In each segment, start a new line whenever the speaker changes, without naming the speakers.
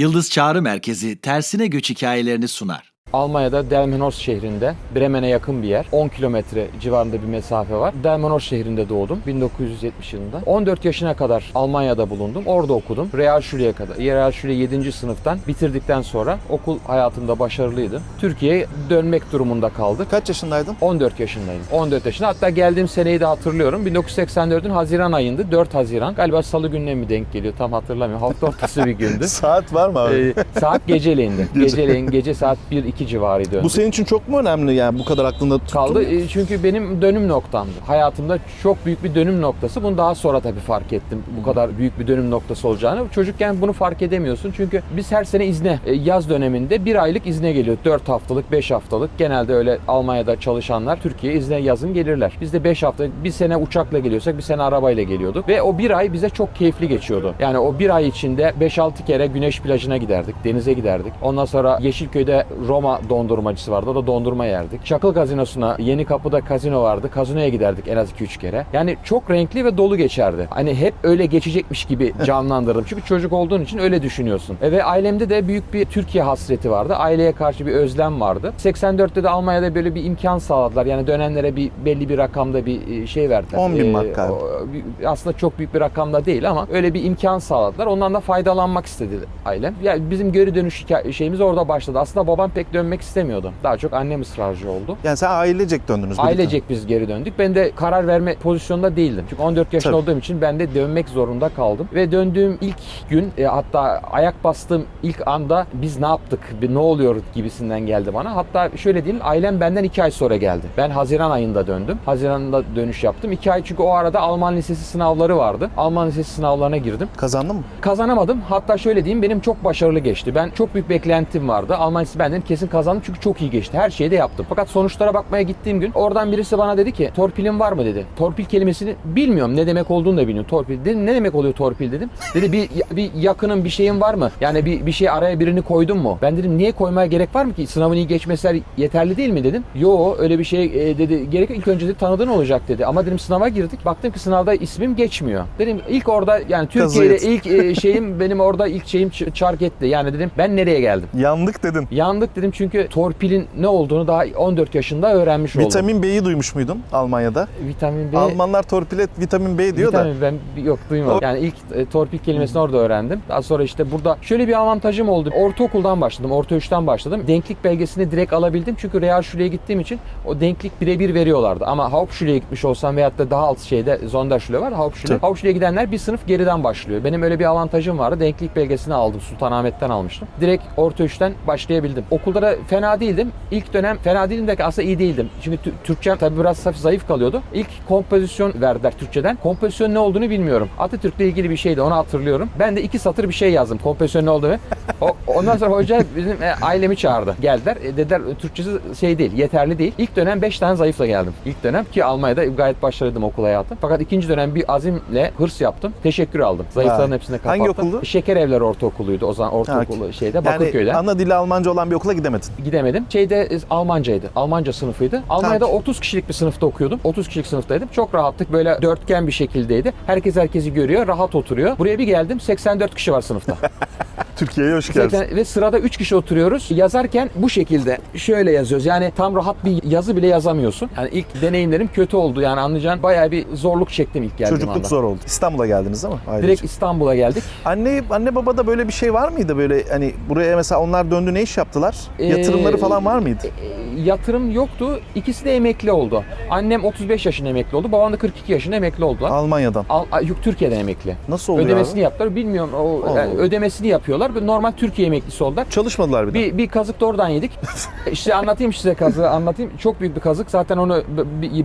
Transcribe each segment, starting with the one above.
Yıldız Çağrı Merkezi tersine göç hikayelerini sunar.
Almanya'da Delmenhorst şehrinde, Bremen'e yakın bir yer. 10 kilometre civarında bir mesafe var. Delmenhorst şehrinde doğdum 1970 yılında. 14 yaşına kadar Almanya'da bulundum. Orada okudum. Realschuleye kadar. Realschule 7. sınıftan bitirdikten sonra okul hayatımda başarılıydım. Türkiye'ye dönmek durumunda kaldık.
Kaç yaşındaydın?
14 yaşındayım. 14 yaşında. Hatta geldiğim seneyi de hatırlıyorum. 1984'ün Haziran ayındı. 4 Haziran. Galiba salı gününe mi denk geliyor tam hatırlamıyorum. Hafta ortası bir gündü.
Saat var mı abi?
Ee, saat geceleyin. Geceleyin gece saat 1-2 civarıydı.
bu senin için çok mu önemli yani bu kadar aklında tuttun
kaldı
mu?
E, çünkü benim dönüm noktamdı. Hayatımda çok büyük bir dönüm noktası. Bunu daha sonra tabii fark ettim. Bu kadar büyük bir dönüm noktası olacağını. Çocukken bunu fark edemiyorsun. Çünkü biz her sene izne e, yaz döneminde bir aylık izne geliyor. 4 haftalık, 5 haftalık. Genelde öyle Almanya'da çalışanlar Türkiye izne yazın gelirler. Biz de 5 hafta bir sene uçakla geliyorsak bir sene arabayla geliyorduk. Ve o bir ay bize çok keyifli geçiyordu. Yani o bir ay içinde 5-6 kere güneş plajına giderdik. Denize giderdik. Ondan sonra Yeşilköy'de Roma dondurmacısı vardı. O da dondurma yerdik. Çakıl Gazinosu'na Yeni Kapı'da kazino vardı. Kazinoya giderdik en az 2-3 kere. Yani çok renkli ve dolu geçerdi. Hani hep öyle geçecekmiş gibi canlandırdım. Çünkü çocuk olduğun için öyle düşünüyorsun. E ve ailemde de büyük bir Türkiye hasreti vardı. Aileye karşı bir özlem vardı. 84'te de Almanya'da böyle bir imkan sağladılar. Yani dönenlere bir belli bir rakamda bir e, şey verdiler.
10 bin
E,
mark galiba.
aslında çok büyük bir rakamda değil ama öyle bir imkan sağladılar. Ondan da faydalanmak istedi ailem. Yani bizim geri dönüş şeyimiz orada başladı. Aslında babam pek dönmek istemiyordu. Daha çok annem ısrarcı oldu.
Yani sen ailecek döndünüz birlikte.
Ailecek biz geri döndük. Ben de karar verme pozisyonunda değildim. Çünkü 14 yaşında
Tabii.
olduğum için ben de dönmek zorunda kaldım. Ve döndüğüm ilk gün e, hatta ayak bastığım ilk anda biz ne yaptık, bir ne oluyor gibisinden geldi bana. Hatta şöyle diyeyim ailem benden 2 ay sonra geldi. Ben Haziran ayında döndüm. Haziran'da dönüş yaptım. 2 ay çünkü o arada Alman lisesi sınavları vardı. Alman lisesi sınavlarına girdim.
Kazandın mı?
Kazanamadım. Hatta şöyle diyeyim benim çok başarılı geçti. Ben çok büyük beklentim vardı. Alman lisesi benden kesin kazandım çünkü çok iyi geçti. Her şeyi de yaptım. Fakat sonuçlara bakmaya gittiğim gün oradan birisi bana dedi ki torpilin var mı dedi. Torpil kelimesini bilmiyorum ne demek olduğunu da bilmiyorum. Torpil dedim ne demek oluyor torpil dedim. Dedi bir bir yakının bir şeyin var mı? Yani bir bir şey araya birini koydun mu? Ben dedim niye koymaya gerek var mı ki? Sınavın iyi geçmesi yeterli değil mi dedim. Yo öyle bir şey e, dedi. Gerek ilk önce de tanıdığın olacak dedi. Ama dedim sınava girdik. Baktım ki sınavda ismim geçmiyor. Dedim ilk orada yani Türkiye'de ilk e, şeyim benim orada ilk şeyim çark etti. Yani dedim ben nereye geldim?
Yandık dedin.
Yandık dedim çünkü torpilin ne olduğunu daha 14 yaşında öğrenmiş oldum.
Vitamin B'yi duymuş muydun Almanya'da?
Vitamin B.
Almanlar torpile vitamin B diyor da.
Vitamin ben yok duymadım. Yani ilk e, torpil kelimesini orada öğrendim. Daha sonra işte burada şöyle bir avantajım oldu. Ortaokuldan başladım. Orta 3'ten başladım. Denklik belgesini direkt alabildim. Çünkü Realschule'ye gittiğim için o denklik birebir veriyorlardı. Ama Hauptschule'ye gitmiş olsam veyahut da daha alt şeyde Sonderschule var. Hauptschule.
Tabii.
Hauptschule'ye gidenler bir sınıf geriden başlıyor. Benim öyle bir avantajım vardı. Denklik belgesini aldım. Sultanahmet'ten almıştım. Direkt orta 3'ten başlayabildim. Okulda fena değildim. İlk dönem fena değildim de aslında iyi değildim. Çünkü Tü- Türkçem tabii biraz hafif zayıf kalıyordu. İlk kompozisyon verdiler Türkçeden. Kompozisyon ne olduğunu bilmiyorum. Atatürk'le ilgili bir şeydi onu hatırlıyorum. Ben de iki satır bir şey yazdım kompozisyon ne olduğunu. O, ondan sonra hoca bizim e, ailemi çağırdı. Geldiler. E, dediler Türkçesi şey değil, yeterli değil. İlk dönem 5 tane zayıfla geldim. İlk dönem ki Almanya'da gayet başarılıydım okul hayatım. Fakat ikinci dönem bir azimle hırs yaptım. Teşekkür aldım. Zayıfların
Ha.
hepsini kapattım.
Hangi okuldu?
Şeker Evler Ortaokulu'ydu o zaman ortaokulu şeyde Bakırköy'de.
Yani ana dili Almanca olan bir okula gidemedin.
Gidemedim. Şeyde e, Almancaydı. Almanca sınıfıydı. Almanya'da
Tabii.
30 kişilik bir sınıfta okuyordum. 30 kişilik sınıftaydım. Çok rahattık. Böyle dörtgen bir şekildeydi. Herkes herkesi görüyor. Rahat oturuyor. Buraya bir geldim. 84 kişi var sınıfta.
Türkiye'ye hoş geldin.
80 ve sırada 3 kişi oturuyoruz. Yazarken bu şekilde şöyle yazıyoruz. Yani tam rahat bir yazı bile yazamıyorsun. Yani ilk deneyimlerim kötü oldu. Yani anlayacağın bayağı bir zorluk çektim ilk geldiğim
Çocukluk
anda.
zor oldu. İstanbul'a geldiniz değil mi? Ailece.
Direkt İstanbul'a geldik.
Anne anne babada böyle bir şey var mıydı böyle hani buraya mesela onlar döndü ne iş yaptılar? Yatırımları
Ee,
falan var mıydı?
E, yatırım yoktu. İkisi de emekli oldu. Annem 35 yaşında emekli oldu. Babam da 42 yaşında emekli oldular.
Almanya'dan.
Al, Türkiye'den emekli.
Nasıl oluyor
ödemesini
abi?
yaptılar. Bilmiyorum o yani ödemesini yapıyorlar. Böyle Normal Türkiye emeklisi oldular.
Çalışmadılar bir,
Bir, bir kazık da oradan yedik. işte anlatayım size kazığı anlatayım. Çok büyük bir kazık. Zaten onu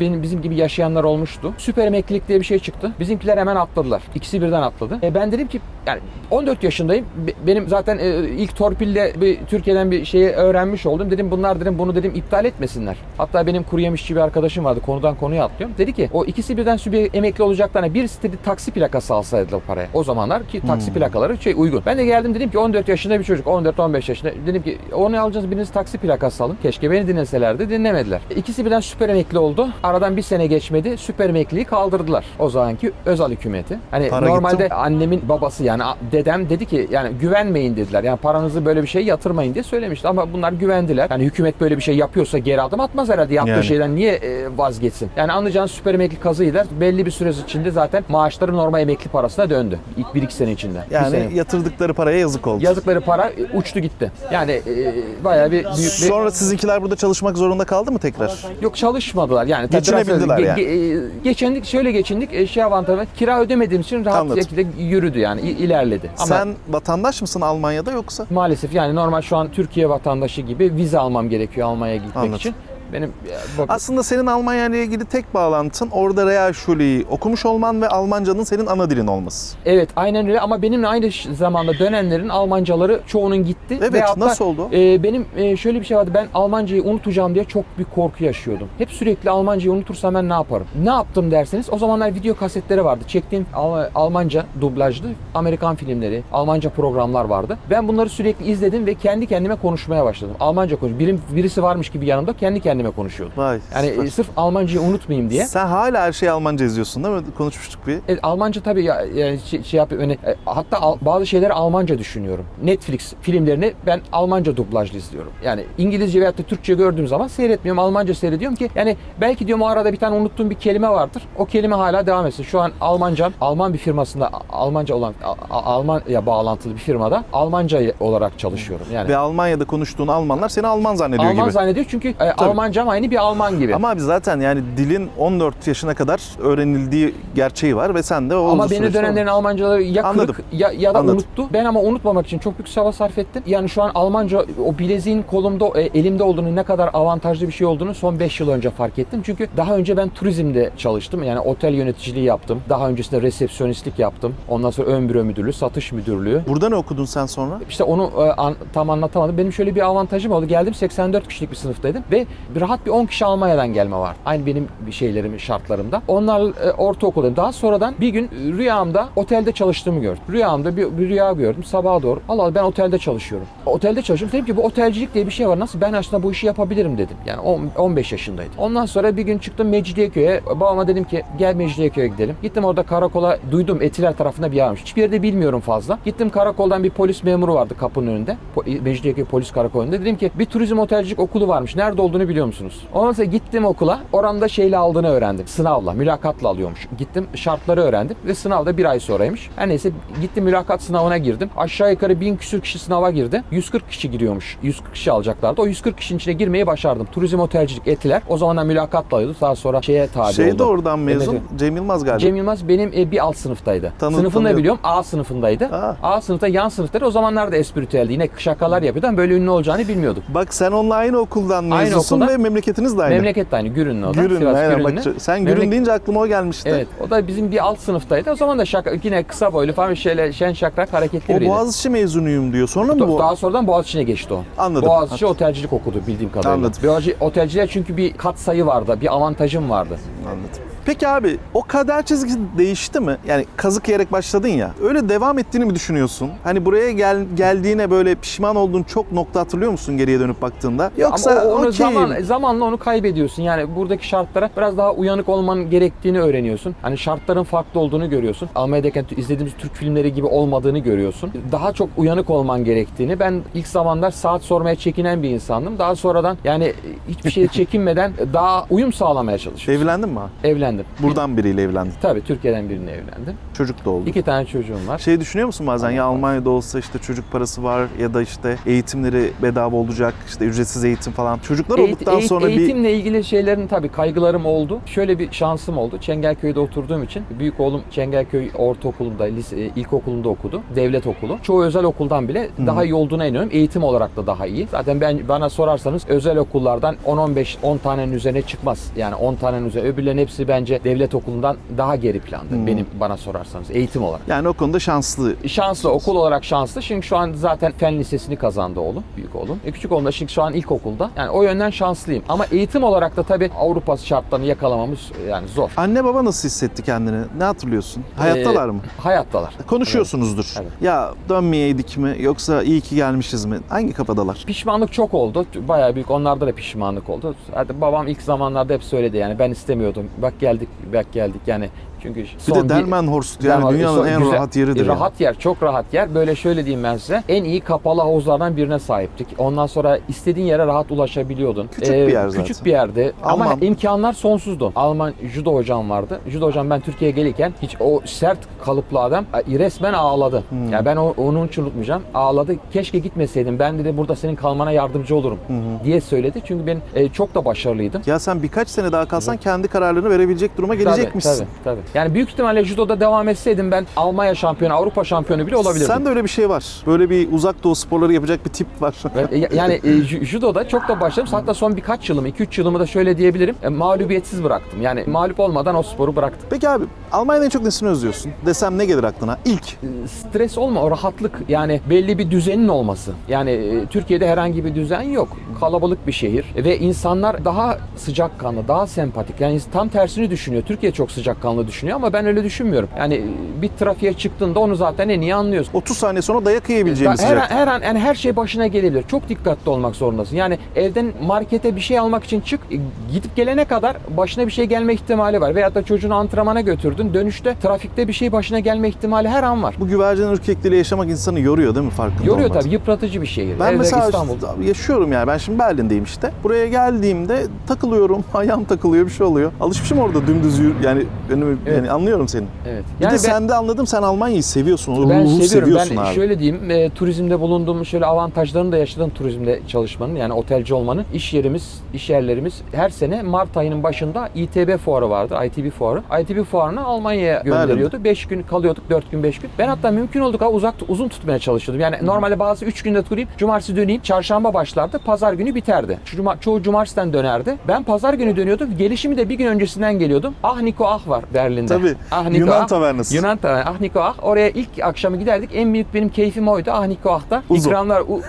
benim bizim gibi yaşayanlar olmuştu. Süper emeklilik diye bir şey çıktı. Bizimkiler hemen atladılar. İkisi birden atladı. E, ben dedim ki yani 14 yaşındayım. Be- Benim zaten e, ilk torpille bir Türkiye'den bir şeyi öğrenmiş oldum. Dedim bunlar dedim bunu dedim iptal etmesinler. Hatta benim kuru yemişçi bir arkadaşım vardı. Konudan konuya atlıyorum. Dedi ki o ikisi birden süper emekli olacaklarına birisi dedi taksi plakası alsaydı o paraya. O zamanlar ki taksi plakaları şey uygun. Ben de geldim dedim ki 14 yaşında bir çocuk, 14-15 yaşında. Dedim ki onu alacağız biriniz taksi plakası alın. Keşke beni dinleselerdi. Dinlemediler. İkisi birden süper emekli oldu. Aradan bir sene geçmedi. Süper emekliliği kaldırdılar. O zamanki Özal hükümeti. Hani
Para
normalde
gitti
annemin babası yani dedem dedi ki yani güvenmeyin dediler. Yani paranızı böyle bir şey yatırmayın diye söylemişti. Ama bunlar güvendiler. Yani hükümet böyle bir şey yapıyorsa geri adım atmaz herhalde. Yaptığı
Yani.
şeyden niye e, vazgeçsin? Yani anlayacağınız süper emekli kazıyla belli bir süre içinde zaten maaşları normal emekli parasına döndü. İlk 1-2 sene içinde. Bir
Yani
sene.
yatırdıkları paraya yazık oldu.
Yazıkları para uçtu gitti. Yani e, bayağı bir büyük bir...
Sonra sizinkiler burada çalışmak zorunda kaldı mı tekrar?
Yok çalışmadılar yani. Tabii
Geçinebildiler
biraz-
yani.
ge- e, geçendik şöyle geçindik e, şey avantajı kira ödemediğim için rahat
Anladım.
şekilde yürüdü yani i- ilerledi. Ama
Sen vatandaş mısın Almanya'da yoksa?
maalesef yani normal şu an Türkiye vatandaşı gibi vize almam gerekiyor Almanya'ya gitmek
Anladım.
için. Benim bak,
Aslında senin Almanya ile ilgili tek bağlantın orada Realschul'ü okumuş olman ve Almancanın senin ana dilin olması.
Evet aynen öyle ama benimle aynı zamanda dönenlerin Almancaları çoğunun gitti.
Evet,
Veyahut da,
nasıl oldu?
e, benim e, şöyle bir şey vardı ben Almancayı unutacağım diye çok büyük korku yaşıyordum. Hep sürekli Almancayı unutursam ben ne yaparım? Ne yaptım derseniz o zamanlar video kasetleri vardı. Çektiğim Al- Almanca dublajlı Amerikan filmleri, Almanca programlar vardı. Ben bunları sürekli izledim ve kendi kendime konuşmaya başladım. Almanca konuş. Birim, birisi varmış gibi yanımda kendi kendime konuşuyordum.
Vay.
Yani
süper.
e, sırf Almancayı unutmayayım diye.
Sen hala her şeyi Almanca izliyorsun değil mi? Konuşmuştuk bir.
Evet, Almanca tabii ya, yani şey, şey yapıyor. Hani, e, hatta al- bazı şeyleri Almanca düşünüyorum. Netflix filmlerini ben Almanca dublajlı izliyorum. Yani İngilizce veyahut da Türkçe gördüğüm zaman seyretmiyorum. Almanca seyrediyorum ki yani belki diyorum o arada bir tane unuttuğum bir kelime vardır. O kelime hala devam etsin. Şu an Almancam Alman bir firmasında Almanca olan A- A- Almanya bağlantılı bir firmada Almanca olarak çalışıyorum. Yani
Ve Almanya'da konuştuğun Almanlar seni Alman zannediyor
Alman
gibi.
zannediyor çünkü e, Almancam aynı bir Alman gibi.
Ama abi zaten yani dilin 14 yaşına kadar öğrenildiği gerçeği var ve sen de o
Ama beni dönenlerin Almancaları ya
Anladım.
kırık ya, ya da
Anladım.
unuttu. Ben ama unutmamak için çok büyük çaba sarf ettim. Yani şu an Almanca o bileziğin kolumda, e, elimde olduğunu ne kadar avantajlı bir şey olduğunu son 5 yıl önce fark ettim. Çünkü daha önce ben turizmde çalıştım. Yani otel yöneticiliği yaptım. Daha öncesinde resepsiyonistlik yaptım. Ondan sonra ön büro müdürlüğü, satış müdürlüğü.
Burada ne okudun sen sonra?
İşte onu e, an- tam anlatamadım. Benim şöyle bir avantajım oldu. Geldim 84 kişilik bir sınıftaydım ve rahat bir 10 kişi Almanya'dan gelme var. Aynı benim şeylerim, şartlarımda. Onlar e, ortaokuldayım. Daha sonradan bir gün e, rüyamda otelde çalıştığımı gördüm. Rüyamda bir, bir rüya gördüm. Sabaha doğru. Allah Allah ben otelde çalışıyorum. Otelde çalışıyorum. Dedim ki bu otelcilik diye bir şey var. Nasıl ben aslında bu işi yapabilirim dedim. Yani on- 15 yaşındaydım. Ondan sonra bir gün çıktım Mecidiyeköy'e. Babama dedim ki gel Mecidiyeköy'e gidelim. Gittim orada karakola duydum Etiler tarafında bir yer varmış. Hiçbir yerde bilmiyorum fazla. Gittim karakoldan bir polis memuru vardı kapının önünde. Mecidiyeköy polis karakolunda. Dedim ki bir turizm otelcilik okulu varmış. Nerede olduğunu biliyor musunuz? Ondan sonra gittim okula. Oranda şeyle aldığını öğrendim. Sınavla, mülakatla alıyormuş. Gittim şartları öğrendim ve sınavda bir ay sonraymış. Her neyse gittim mülakat sınavına girdim. Aşağı yukarı bin küsür kişi sınava girdi. 140 kişi giriyormuş. 140 kişi alacaklardı. O 140 kişinin içine girmeyi başardım. Turizm otelcilik etiler. O zamanlar mülakatla alıyordu. Daha sonra şeye tabi
Şey
oldu.
de oradan mezun.
Evet.
Cem Yılmaz galiba.
Cem Yılmaz benim e, bir alt sınıftaydı.
Tanı-
Sınıfını da biliyorum. A sınıfındaydı.
Aa.
A sınıfta yan sınıftaydı. O zamanlar da espritüeldi. Yine şakalar yapıyordu ama böyle ünlü olacağını bilmiyorduk.
Bak sen aynı okuldan
Aynı
mezunsun
okuldan.
Ve memleketiniz de aynı.
Memleket de aynı. Gürünlü o da.
Gürün,
Sivas
aynen.
Gürünlü.
Bak, sen Gürün
Memlek-
deyince aklıma o gelmişti.
Evet. O da bizim bir alt sınıftaydı. O zaman da şaka, yine kısa boylu falan şöyle şen şakrak hareketli
O
biriydi.
Boğaziçi mezunuyum diyor. Sonra mı bu?
Daha sonradan Boğaziçi'ne geçti o.
Anladım.
Boğaziçi otelcilik okudu bildiğim kadarıyla.
Anladım.
Boğaziçi otelciler çünkü bir kat sayı vardı, bir avantajım vardı.
Anladım. Peki abi o kader çizgisi değişti mi? Yani kazık yiyerek başladın ya. Öyle devam ettiğini mi düşünüyorsun? Hani buraya gel, geldiğine böyle pişman olduğun çok nokta hatırlıyor musun geriye dönüp baktığında? Yoksa
Ama o- onu
okeyim.
zaman, zamanla onu kaybediyorsun. Yani buradaki şartlara biraz daha uyanık olman gerektiğini öğreniyorsun. Hani şartların farklı olduğunu görüyorsun. Almanya'dayken izlediğimiz Türk filmleri gibi olmadığını görüyorsun. Daha çok uyanık olman gerektiğini. Ben ilk zamanlar saat sormaya çekinen bir insandım. Daha sonradan yani hiçbir şeye çekinmeden daha uyum sağlamaya çalışıyorum.
Evlendin mi? abi?
Evlendim.
Buradan biriyle evlendin.
Tabii Türkiye'den birine evlendim.
Çocuk da oldu.
İki tane çocuğum var.
Şey düşünüyor musun bazen ya Almanya'da olsa işte çocuk parası var ya da işte eğitimleri bedava olacak işte ücretsiz eğitim falan. Çocuklar
Eğit-
olduktan
eğit-
sonra bir
eğitimle ilgili şeylerin tabii kaygılarım oldu. Şöyle bir şansım oldu. Çengelköy'de oturduğum için büyük oğlum Çengelköy Ortaokulu'nda, lise, e, ilkokulunda okudu. Devlet okulu. Çoğu özel okuldan bile daha iyi olduğuna inanıyorum. Eğitim olarak da daha iyi. Zaten ben bana sorarsanız özel okullardan 10-15 10 tanenin üzerine çıkmaz. Yani 10 tanenin üzerine. Öbürlerin hepsi bence bence devlet okulundan daha geri planda benim bana sorarsanız eğitim olarak.
Yani o konuda şanslı.
Şanslı, okul olarak şanslı. Çünkü şu an zaten fen lisesini kazandı oğlum, büyük oğlum. E, küçük oğlum da şimdi şu an ilkokulda. Yani o yönden şanslıyım. Ama eğitim olarak da tabii Avrupa şartlarını yakalamamız e, yani zor.
Anne baba nasıl hissetti kendini? Ne hatırlıyorsun? Hayattalar
Ee,
mı?
Hayattalar.
Konuşuyorsunuzdur.
Evet.
Ya dönmeyeydik mi yoksa iyi ki gelmişiz mi? Hangi kafadalar?
Pişmanlık çok oldu. Bayağı büyük. Onlarda da pişmanlık oldu. Hadi babam ilk zamanlarda hep söyledi yani ben istemiyordum. Bak geldik, bak geldik yani. Çünkü
Bir
son
de Delmenhorst yani
Delmen-
dünyanın en
güzel-
rahat yeridir.
Rahat yer, çok rahat yer. Böyle şöyle diyeyim ben size. En iyi kapalı havuzlardan birine sahiptik. Ondan sonra istediğin yere rahat ulaşabiliyordun. Ee,
Küçük bir yer zaten.
Küçük bir yerdi. Ama
Alman.
imkanlar sonsuzdu. Alman judo hocam vardı. Judo hocam ben Türkiye'ye gelirken hiç o sert kalıplı adam resmen ağladı.
Hmm.
Yani ben o, onu hiç unutmayacağım. Ağladı. Keşke gitmeseydim. Ben dedi burada senin kalmana yardımcı olurum diye söyledi. Çünkü ben e, çok da başarılıydım.
Ya sen birkaç sene daha kalsan kendi kararlarını verebilecek duruma gelecekmişsin.
Tabii, tabii, tabii. Yani büyük ihtimalle judoda devam etseydim ben Almanya şampiyonu, Avrupa şampiyonu bile olabilirdim.
Sen de öyle bir şey var. Böyle bir uzak doğu sporları yapacak bir tip var.
E, yani e, ju- judoda çok da başladım. Hatta son birkaç yılımı, 2-3 yılımı da şöyle diyebilirim. e, mağlubiyetsiz bıraktım. Yani mağlup olmadan o sporu bıraktım.
Peki abi Almanya'da en çok nesini özlüyorsun? Desem ne gelir aklına? İlk.
E, Stres olma, o rahatlık. Yani belli bir düzenin olması. Yani e, Türkiye'de herhangi bir düzen yok. Kalabalık bir şehir ve insanlar daha sıcakkanlı, daha sempatik. Yani tam tersini düşünüyor. Türkiye çok sıcakkanlı düşünüyor ama ben öyle düşünmüyorum. Yani e, bir trafiğe çıktığında onu zaten en iyi anlıyorsun.
30 saniye sonra dayak yiyebileceğimiz
her, an, her an yani her şey başına gelebilir. Çok dikkatli olmak zorundasın. Yani evden markete bir şey almak için çık. e, Gidip gelene kadar başına bir şey gelme ihtimali var. Veyahut da çocuğunu antrenmana götürdün. Dönüşte trafikte bir şey başına gelme ihtimali her an var.
Bu güvercin ürkekliğiyle yaşamak insanı yoruyor değil mi farkında
Yoruyor
olmadan?
tabii. Yıpratıcı bir şehir.
Ben
Hele
mesela
İstanbul.
yaşıyorum yani. Ben şimdi Berlin'deyim işte. Buraya geldiğimde takılıyorum. Ayağım takılıyor bir şey oluyor. Alışmışım orada dümdüz yürü. Yani, önümü,
Evet.
yani anlıyorum seni.
Evet.
Bir
Yani
de
ben-
sen de anladım sen Almanya'yı seviyorsun. O
ben
ruhu
seviyorum.
seviyorsun
Ben
abi.
şöyle diyeyim, e, turizmde bulunduğum şöyle avantajlarını da yaşadım turizmde çalışmanın yani otelci olmanın. İş yerimiz, iş yerlerimiz her sene Mart ayının başında İTB fuarı vardı, ITB fuarı. ITB fuarını Almanya'ya gönderiyordu. 5 gün kalıyorduk, 4 gün, 5 gün. Ben hatta mümkün kadar uzak, uzun tutmaya çalışıyordum. Yani normalde bazı 3 günde durayım, cumartesi döneyim, çarşamba başlardı, pazar günü biterdi. Cuma, çoğu cumartesiden dönerdi. Ben pazar günü dönüyordum, gelişimi de bir gün öncesinden geliyordum. Ah Niko Ah var Berlin'de.
Tabii,
Ah Niko
Yunan
Ah.
tavernası.
Yunan tavernası. Ah Niko Ah. Oraya ilk akşamı giderdik. En büyük benim keyfim oydu. Ah Niko Ah'ta.
Uzo.
İkramlar, u,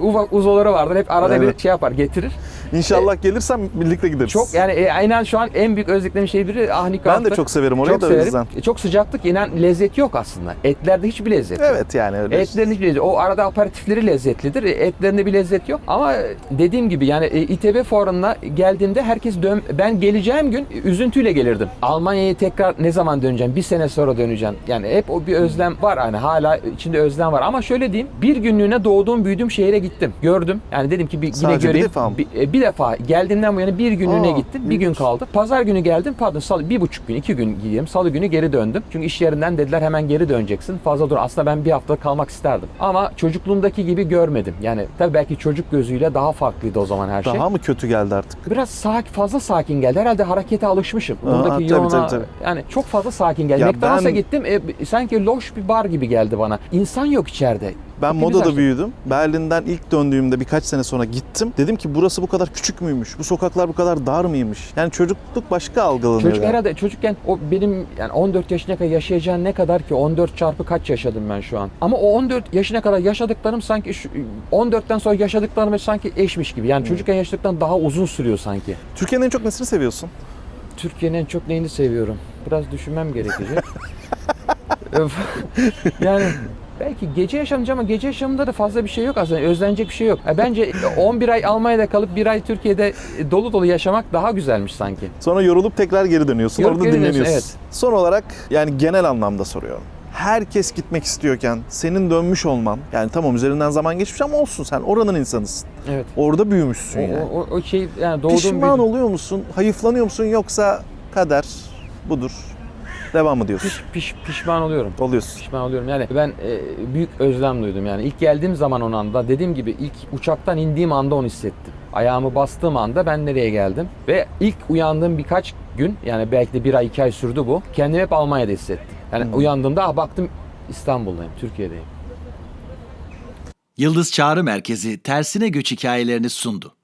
u, uzoları vardır. Hep arada
Evet.
bir şey yapar, getirir.
İnşallah gelirsem birlikte gideriz.
Çok yani e, aynen şu an en büyük özlediğim şey biri Ah Niko
Ben de
Ah'tır.
çok severim orayı
Çok
da
severim.
yüzden.
E, Çok sıcaklık inan lezzet yok aslında. Etlerde hiçbir lezzet yok.
Evet yani öyle.
Etlerin hiçbir lezzeti. O arada aperatifleri lezzetlidir. E, Etlerinde bir lezzet yok. Ama dediğim gibi yani e, İTB fuarına geldiğimde herkes dön ben geleceğim gün üzüntüyle gelirdim. Almanya'ya tekrar ne zaman döneceğim? Bir sene sonra döneceğim. Yani hep o bir özlem var hani hala içinde özlem var. Ama şöyle diyeyim bir günlüğüne doğduğum büyüdüğüm şehire gittim. Gördüm. Yani dedim ki bir, yine
Sadece bir defa mı?
Bir, e, bir defa geldiğimden bu yana bir günlüğüne
Aa,
gittim. Bir gün kaldı. Pazar günü geldim. Pardon salı bir buçuk gün, iki gün gideyim. Salı günü geri döndüm. Çünkü iş yerinden dediler hemen geri döneceksin. Fazla dur. Aslında ben bir hafta kalmak isterdim. Ama çocukluğumdaki gibi görmedim. Yani tabii belki çocuk gözüyle daha farklıydı o zaman her şey.
Daha mı kötü geldi artık?
Biraz sakin, fazla sakin geldi. Herhalde harekete alışmışım.
Aa,
Buradaki
tabii,
yoğuna,
tabii, tabii.
Yani çok fazla sakin geldi. McDonald's'a
ben-
gittim. e, sanki loş bir bar gibi geldi bana. İnsan yok içeride.
Ben
Hepimiz
modada
açtık.
büyüdüm. Berlin'den ilk döndüğümde birkaç sene sonra gittim. Dedim ki burası bu kadar küçük müymüş? Bu sokaklar bu kadar dar mıymış? Yani çocukluk başka algılanıyor.
Çocuk
yani.
herhalde çocukken o benim yani 14 yaşına kadar yaşayacağın ne kadar ki 14 çarpı kaç yaşadım ben şu an. Ama o 14 yaşına kadar yaşadıklarım sanki şu 14'ten sonra yaşadıklarım sanki eşmiş gibi.
Hmm.
Yani çocukken yaşadıktan daha uzun sürüyor sanki.
Türkiye'nin en çok nesini seviyorsun?
Türkiye'nin en çok neyini seviyorum? Biraz düşünmem gerekecek. Yani belki gece yaşamınca ama gece yaşamında da fazla bir şey yok aslında. Özlenecek bir şey yok. Bence 11 ay Almanya'da kalıp bir ay Türkiye'de dolu dolu yaşamak daha güzelmiş sanki.
Sonra yorulup tekrar geri dönüyorsun.
Yorulup
orada
geri dönüyorsun,
dinleniyorsun.
evet.
Son olarak yani genel anlamda soruyorum. Herkes gitmek istiyorken senin dönmüş olman yani tamam üzerinden zaman geçmiş ama olsun sen oranın insanısın.
Evet.
Orada büyümüşsün
O,
yani.
o, o- şey yani doğduğum
Pişman
büyüdüğüm-
oluyor musun? Hayıflanıyor musun yoksa kader budur. Devam mı diyorsun?
Piş, piş, pişman oluyorum.
Oluyorsun.
Pişman oluyorum. Yani ben e, büyük özlem duydum. Yani ilk geldiğim zaman o anda dediğim gibi ilk uçaktan indiğim anda onu hissettim. Ayağımı bastığım anda ben nereye geldim? Ve ilk uyandığım birkaç gün yani belki de bir ay iki ay sürdü bu. Kendimi hep Almanya'da hissettim. Yani
Hmm.
uyandığımda ah baktım İstanbul'dayım, Türkiye'deyim.
Yıldız Çağrı Merkezi tersine göç hikayelerini sundu.